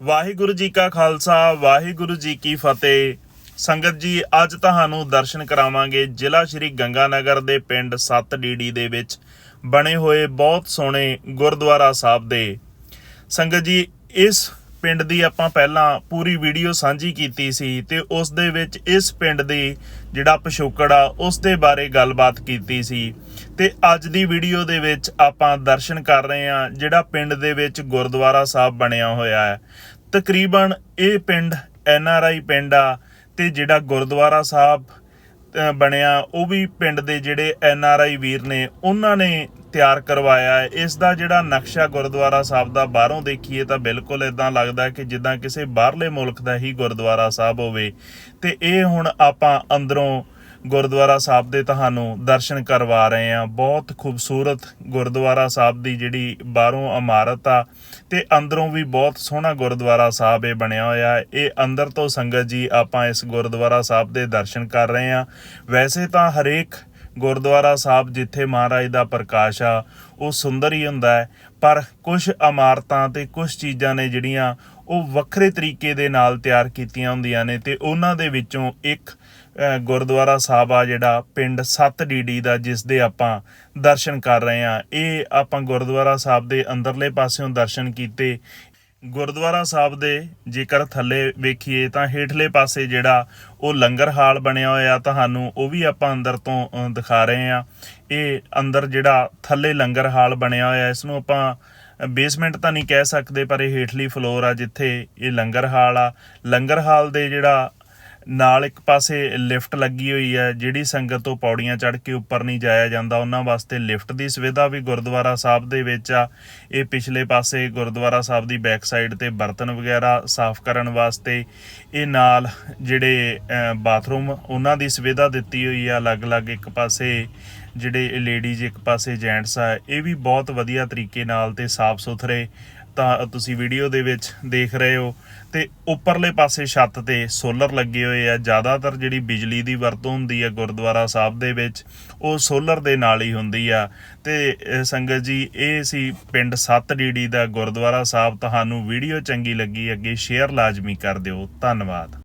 ਵਾਹਿਗੁਰੂ ਜੀ ਕਾ ਖਾਲਸਾ, ਵਾਹਿਗੁਰੂ ਜੀ ਕੀ ਫਤਿਹ। ਸੰਗਤ ਜੀ, ਅੱਜ ਤੁਹਾਨੂੰ ਦਰਸ਼ਨ ਕਰਾਵਾਂਗੇ ਜ਼ਿਲ੍ਹਾ ਸ਼੍ਰੀ ਗੰਗਾਨਗਰ ਦੇ ਪਿੰਡ ਸੱਤ ਡੀਡੀ ਦੇ ਵਿੱਚ, ਬਣੇ ਹੋਏ ਬਹੁਤ ਸੋਹਣੇ ਗੁਰਦੁਆਰਾ ਸਾਹਿਬ ਦੇ। ਸੰਗਤ ਜੀ, ਇਸ ਪਿੰਡ ਦੀ ਆਪਾਂ ਪਹਿਲਾਂ ਪੂਰੀ ਵੀਡੀਓ ਸਾਂਝੀ ਕੀਤੀ ਸੀ ਤੇ ਉਸ ਦੇ ਵਿੱਚ ਇਸ ਪਿੰਡ ਦੀ ਜਿਹੜਾ ਪਿਛੋਕੜ ਆ, ਉਸ ਦੇ ਬਾਰੇ ਗੱਲਬਾਤ ਕੀਤੀ ਸੀ। ਤੇ ਅੱਜ ਦੀ ਵੀਡੀਓ ਦੇ ਵਿੱਚ ਆਪਾਂ ਦਰਸ਼ਨ ਕਰ ਰਹੇ ਹਾਂ, ਜਿਹੜਾ ਪਿੰਡ ਦੇ ਵਿੱਚ ਗੁਰਦੁਆਰਾ ਸਾਹਿਬ ਬਣਿਆ ਹੋਇਆ ਹੈ। ਤਕਰੀਬਨ ਇਹ ਪਿੰਡ ਐਨ ਆਰ ਆਈ ਪਿੰਡ ਆ ਤੇ ਜਿਹੜਾ ਗੁਰਦੁਆਰਾ ਸਾਹਿਬ ਬਣਿਆ, ਉਹ ਵੀ ਪਿੰਡ ਦੇ ਜਿਹੜੇ ਐਨ ਆਰ ਆਈ ਵੀਰ ਨੇ, ਉਹਨਾਂ ਨੇ ਤਿਆਰ ਕਰਵਾਇਆ ਹੈ। ਇਸ ਦਾ ਜਿਹੜਾ ਨਕਸ਼ਾ ਗੁਰਦੁਆਰਾ ਸਾਹਿਬ ਦਾ ਬਾਹਰੋਂ ਦੇਖੀਏ ਤਾਂ ਬਿਲਕੁਲ ਇਦਾਂ ਲੱਗਦਾ ਕਿ ਜਿੱਦਾਂ ਕਿਸੇ ਬਾਹਰਲੇ ਮੁਲਕ ਦਾ ਹੀ ਗੁਰਦੁਆਰਾ ਸਾਹਿਬ ਹੋਵੇ। ਤੇ ਇਹ ਹੁਣ ਆਪਾਂ ਅੰਦਰੋਂ ਗੁਰਦੁਆਰਾ ਸਾਹਿਬ ਦੇ ਤੁਹਾਨੂੰ ਦਰਸ਼ਨ ਕਰਵਾ ਰਹੇ ਹਾਂ। ਬਹੁਤ ਖੂਬਸੂਰਤ ਗੁਰਦੁਆਰਾ ਸਾਹਿਬ ਦੀ ਜਿਹੜੀ ਬਾਹਰੋਂ ਇਮਾਰਤ ਆ ਤੇ ਅੰਦਰੋਂ ਵੀ ਬਹੁਤ ਸੋਹਣਾ ਗੁਰਦੁਆਰਾ ਸਾਹਿਬ ਇਹ ਬਣਿਆ ਹੋਇਆ ਹੈ। ਇਹ ਅੰਦਰ ਤੋਂ ਸੰਗਤ ਜੀ ਆਪਾਂ ਇਸ ਗੁਰਦੁਆਰਾ ਸਾਹਿਬ ਦੇ ਦਰਸ਼ਨ ਕਰ ਰਹੇ ਹਾਂ। ਵੈਸੇ ਤਾਂ ਹਰੇਕ ਗੁਰਦੁਆਰਾ ਸਾਹਿਬ ਜਿੱਥੇ ਮਹਾਰਾਜ ਦਾ ਪ੍ਰਕਾਸ਼ ਆ, ਉਹ ਸੁੰਦਰ ਹੀ ਹੁੰਦਾ ਹੈ। ਪਰ ਕੁਝ ਇਮਾਰਤਾਂ ਤੇ ਕੁਝ ਚੀਜ਼ਾਂ ਨੇ ਜਿਹੜੀਆਂ ਉਹ ਵੱਖਰੇ ਤਰੀਕੇ ਦੇ ਨਾਲ ਤਿਆਰ ਕੀਤੀਆਂ ਹੁੰਦੀਆਂ ਨੇ ਤੇ ਉਹਨਾਂ ਦੇ ਵਿੱਚੋਂ ਇੱਕ ਗੁਰਦੁਆਰਾ ਸਾਹਿਬ ਆ ਜਿਹੜਾ ਪਿੰਡ 7 ਡੀਡੀ ਦਾ, ਜਿਸ ਦੇ ਆਪਾਂ ਦਰਸ਼ਨ ਕਰ ਰਹੇ ਆ ਇਹ ਆਪਾਂ ਗੁਰਦੁਆਰਾ ਸਾਹਿਬ ਦੇ ਅੰਦਰਲੇ ਪਾਸਿਓਂ ਦਰਸ਼ਨ ਕੀਤੇ। ਗੁਰਦੁਆਰਾ ਸਾਹਿਬ ਦੇ ਜੇਕਰ ਥੱਲੇ ਵੇਖੀਏ ਤਾਂ ਹੇਠਲੇ ਪਾਸੇ ਜਿਹੜਾ ਉਹ ਲੰਗਰ ਹਾਲ ਬਣਿਆ ਹੋਇਆ ਤੁਹਾਨੂੰ ਉਹ ਵੀ ਆਪਾਂ ਅੰਦਰ ਤੋਂ ਦਿਖਾ ਰਹੇ ਆ ਇਹ ਅੰਦਰ ਜਿਹੜਾ ਥੱਲੇ ਲੰਗਰ ਹਾਲ ਬਣਿਆ ਹੋਇਆ, ਇਸ ਨੂੰ ਆਪਾਂ ਬੇਸਮੈਂਟ ਤਾਂ ਨਹੀਂ ਕਹਿ ਸਕਦੇ, ਪਰ ਇਹ ਹੇਠਲੀ ਫਲੋਰ ਆ ਜਿੱਥੇ ਇਹ ਲੰਗਰ ਹਾਲ ਆ। ਲੰਗਰ ਹਾਲ ਦੇ ਜਿਹੜਾ ਨਾਲ ਇੱਕ ਪਾਸੇ ਲਿਫਟ ਲੱਗੀ ਹੋਈ ਹੈ, ਜਿਹੜੀ ਸੰਗਤ ਤੋਂ ਪੌੜੀਆਂ ਚੜ੍ਹ ਕੇ ਉੱਪਰ ਨਹੀਂ ਜਾਇਆ ਜਾਂਦਾ। ਉਹਨਾਂ ਵਾਸਤੇ ਲਿਫਟ ਦੀ ਸੁਵਿਧਾ ਵੀ ਗੁਰਦੁਆਰਾ ਸਾਹਿਬ ਦੇ ਵਿੱਚ ਆ। ਇਹ ਪਿਛਲੇ ਪਾਸੇ ਗੁਰਦੁਆਰਾ ਸਾਹਿਬ ਦੀ ਬੈਕ ਸਾਈਡ ਤੇ ਬਰਤਨ ਵਗੈਰਾ ਸਾਫ਼ ਕਰਨ ਵਾਸਤੇ ਇਹ ਨਾਲ ਜਿਹੜੇ ਬਾਥਰੂਮ, ਉਹਨਾਂ ਦੀ ਸੁਵਿਧਾ ਦਿੱਤੀ ਹੋਈ ਆ। ਅਲੱਗ-ਅਲੱਗ ਇੱਕ ਪਾਸੇ ਜਿਹੜੇ ਲੇਡੀਜ਼ ਇੱਕ ਪਾਸੇ ਜੈਂਟਸ ਆ, ਇਹ ਵੀ ਬਹੁਤ ਵਧੀਆ ਤਰੀਕੇ ਨਾਲ ਤੇ ਸਾਫ਼ ਸੁਥਰੇ ਤਾਂ ਤੁਸੀਂ ਵੀਡੀਓ ਦੇ ਵਿੱਚ ਦੇਖ ਰਹੇ ਹੋ ਤੇ ਉੱਪਰਲੇ ਪਾਸੇ ਛੱਤ ਤੇ ਸੋਲਰ ਲੱਗੇ ਹੋਏ ਆ। ਜ਼ਿਆਦਾਤਰ ਜਿਹੜੀ ਬਿਜਲੀ ਦੀ ਵਰਤੋਂ ਹੁੰਦੀ ਆ ਗੁਰਦੁਆਰਾ ਸਾਹਿਬ ਦੇ ਵਿੱਚ, ਉਹ ਸੋਲਰ ਦੇ ਨਾਲ ਹੀ ਹੁੰਦੀ ਆ। ਤੇ ਸੰਗਤ ਜੀ, ਇਹ ਸੀ ਪਿੰਡ 7 ਡੀਡੀ ਦਾ ਗੁਰਦੁਆਰਾ ਸਾਹਿਬ। ਤੁਹਾਨੂੰ ਵੀਡੀਓ ਚੰਗੀ ਲੱਗੀ, ਅੱਗੇ ਸ਼ੇਅਰ ਲਾਜ਼ਮੀ ਕਰ ਦਿਓ। ਧੰਨਵਾਦ।